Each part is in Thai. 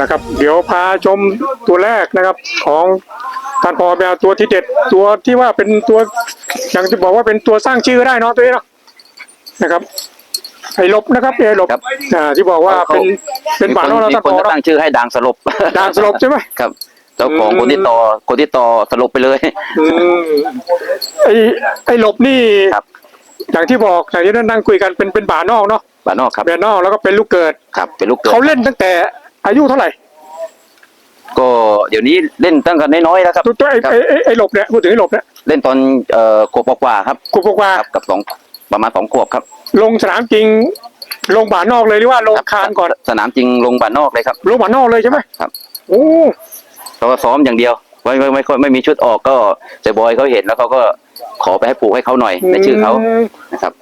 นะครับ เดี๋ยวพาชมตัวแรกนะครับ ของท่านพอแมวตัวที่เด็ดตัวที่ว่าเป็นตัวอย่างที่บอกว่าเป็นตัวสร้างชื่อได้เนาะตัวนี้เนาะนะครับไอ้หลบนะครับไอ้หลบครับ อ่าที่บอกว่าเป็นเป็นบาทนอกแล้วมีท่านคพนอจะเนาะตั้งชื่อให้ดังสลบด่างสลบใช่ไหม ครับเจ้าของอืม คนที่ต่อคนที่ต่อสลบไปเลย อืมไอ้ไอ้หลบนี่ครับ อย่างที่บอกอย่างที่นั่งคุยกันเป็นเป็นบาทนอกเนาะบ้านนอกครับบาทนอกแล้วก็เป็นลูกเกิดครับเป็นลูกเกิดเขาเล่นตั้งแต่ อายุเท่าไหร่ก็เดี๋ยวนี้เล่นตั้งแต่น้อยๆแล้วครับ ตัวตัวไอ้ครับ ไอ้ไอ้ไอ้หลบเนี่ยพูดถึงไอ้หลบเนี่ยเล่นตอนเอ่อขวบกว่าๆครับกูบอกว่าครับกับสองประมาณสองขวบครับลงสนามจริง ลงบาทนอกเลยหรือว่าลงรับคานก่อนสนามจริงลงบ้านนอกเลยครับ ลงบาทนอกเลยใช่ไหมครับ โอ้เขาก็ซ้อมอย่างเดียวไม่ไม่ไม่ค่อยไม่มีชุดออกก็เจบอยเขาเห็นแล้วเขาก็ขอไปให้ปลูกให้เขาหน่อยในชื่อเขามนะครับ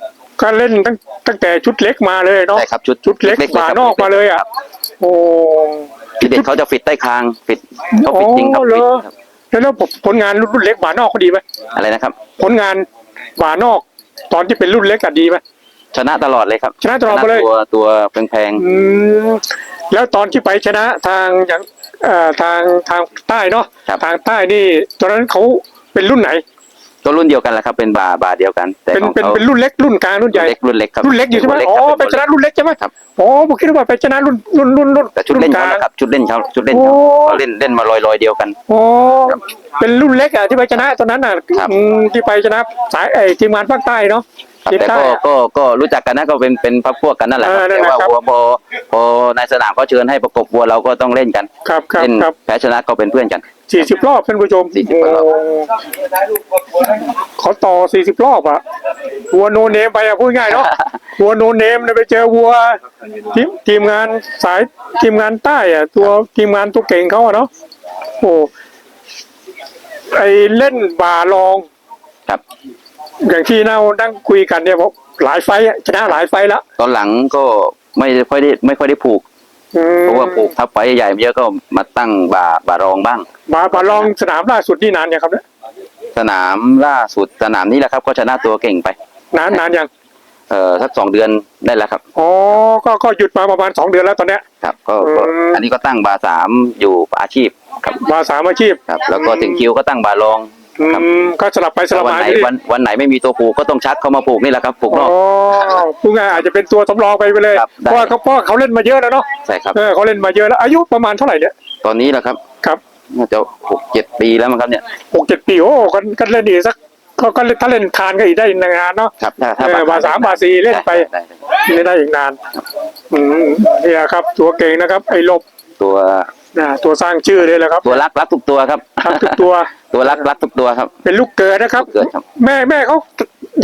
ก็เล่นตั้งตั้งแต่ชุดเล็กมาเลยเนาะ ใช่ครับชุดชุดเล็กๆบาทนอกมาเลยอะ โอ้ที่เด็กเขาจะฟิตใต้คางฟิตเขาฟิตจริงครับอ๋อเหรฟิตอครับแล้วแล้วผลงานรุ่นเล็กบาทนอกเขาดีไหมอะไรนะครับ ผลงานบาทนอก ตอนที่เป็นรุ่นเล็กอะดีไหมชนะตลอดเลยครับชนะตลอดไปเลยตัวตัวแพงอืมแล้วตอนที่ไปชนะทางอย่างเอ่อทางทางใต้เนาะครับทางใต้นี่ตอนนั้นเขาเป็นรุ่นไหนๆ ก็รุ่นเดียวกันแหละครับ เป็นบาบาเดียวกัน แต่เป็นของเป็นเขาเป็นรุ่นเล็กรุ่นกลางรุ่นใหญ่เล็กรุ่นเล็กครับรุ่นเล็กอยู่ใช่ไหมรุ่นอ๋อครับไปชนะรุ่นเล็กใช่ไหมครับ อ๋อผมคิดว่าไปชนะรุ่นรุ่นรุ่นรุ่นแต่ชุดเล่นกเขาลางนะครับ ชุดเล่นเขาชุดเล่นเขาโอ้เขาเล่นเล่นมาลอยลอยๆเดียวกันอ๋อเป็นรุ่นเล็กอะที่ไปชนะตอนนั้นอะครับ อืมที่ไปชนะสายไอ้ทีมงานภาคใต้เนาะครับทีมแต่ใต้ก็อะ ก็ก็รู้จักกันนะก็เป็นเป็นพักพวกกันนั่นแหละครับเออนั่แต่นแหละว่าครับ วัวพอพอในสนามเขาเชิญให้ประกบวัวเราก็ต้องเล่นกันครับครับเล่นครับแพ้ชนะก็เป็นเพื่อนกัน สี่สิบรอบท่านผู้ชม40รอบ โอ้ เขาต่อสี่สิบรอบอะวัวโนเนมไปอะพูดง่ายเนาะวัวโนเนมเนี่ยไปเจอวัวทีมทีมงานสายทีมงานใต้อะตัวทีมงานตัวเก่งเขาอะเนาะโอ้ไอเล่นบาลองครับ อย่างที่เรานั่งคุยกันเนี่ยบอกหลายไฟต์อะชนะหลายไฟต์แล้วตอนหลังก็ไม่ค่อยได้ไม่ค่อยได้ผูกอืมเพราะว่าผูกทับไฟใหญ่ๆเยอะก็มาตั้งบาบารองบ้างบาบาลองสนามล่าสุดนี่นานยังครับเนี่ย สนามล่าสุดสนามนี้แหละครับ ก็ชนะตัวเก่งไป นานนานยังเอ่อสักสองเดือนได้แล้วครับอ๋อก็ก็หยุดมาประมาณสองเดือนแล้วตอนเนี้ย ครับก็ก็อืม อันนี้ก็ตั้งบาสามอยู่อาชีพครับบาสามอาชีพครับ แล้วก็ถึงคิวก็ตั้งบารอง อืครับ มก็สลับไปสลับวันมาไหนที่วันวันไหนไม่มีตัวผูกก็ต้องชักเข้ามาผูกนี่แหละครับผูกนอ๋ออก พูดง่ายอาจจะเป็นตัวสำรองไปไปเลยครับเพได้ราะว่าเขาเพราะว่าเขาเล่นมาเยอะแล้วเนาะใช่ครับ เออเขาเล่นมาเยอะแล้วอายุประมาณเท่าไหร่เนี่ยตอนนี้แหละครับครับ น่าจะหกเจ็ดปีแล้วมั้งครับเนี่ยหกเจ็ดปีโอ้ก็ก็เล่นอีกสักก็ก็เล่นถ้าเล่นคานก็อีกได้อีกนานเนาะครับถ้าถ้าเออบาสามบาสี่เล่นไปด้ด้ไม่ได้อีกนานอืมเนี่ยครับ ตัวเก่งนะครับ ไอ้ลบตัวนะตัวสร้างชื่อเลยแหละครับตัวรักรักทุกตัวครับ ครับทุกตัว ตัวรักรักทุกตัวครับ เป็นลูกเกิดนะครับลูกเกิดครับ แม่แม่เขา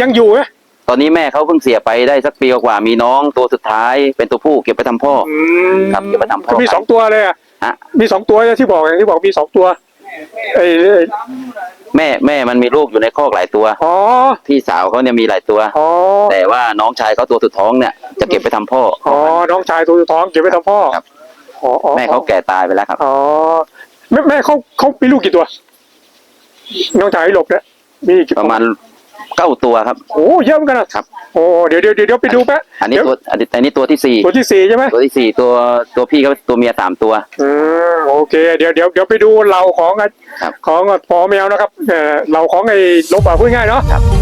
ยังอยู่ไหมตอนนี้แม่เขาเพิ่งเสียไปได้สักปีกว่ามีน้องตัวสุดท้ายเป็นตัวผู้เก็บไปทำพ่อ อืมครับเก็บไปทำพ่อ ก็มีสองตัวเลยอะฮะ มีสองตัวที่บอกอย่างที่บอกมีสองตัวไอ้ไอ้แม่แม่มันมีลูกอยู่ในคอกหลายตัวอ๋อพี่สาวเขาเนี่ยมีหลายตัวอ๋อแต่ว่าน้องชายเขาตัวสุดท้องเนี่ยจะเก็บไปทำพ่อออ๋อน้องชายตัวท้องเก็บไว้ทำพ่อครับอ๋ออ๋อแม่เขาแก่ตายไปแล้วครับอ๋อแม่แม่เขาเขามีลูกกี่ตัว น้องชายหลบเนี่ยมีกี่ประมาณ เก้าตัวครับ โอ้เยอะเหมือนกันนะครับ โอ้เดี๋ยวเดี๋ยวเดี๋ยวเดี๋ยวไปดูแป๊ะอันนี้เดี๋ยวตัวอันนี้อันนี้ตัวที่สี่ตัวที่สี่ใช่ไหมตัวที่สี่ตัวตัวพี่เขาตัวเมียสามตัวอืมโอเค เดี๋ยวเดี๋ยวเดี๋ยวไปดูเราของอะครับของอะพอแมวนะครับเออเราของไอ้ลบอะพูดง่ายเนาะครับ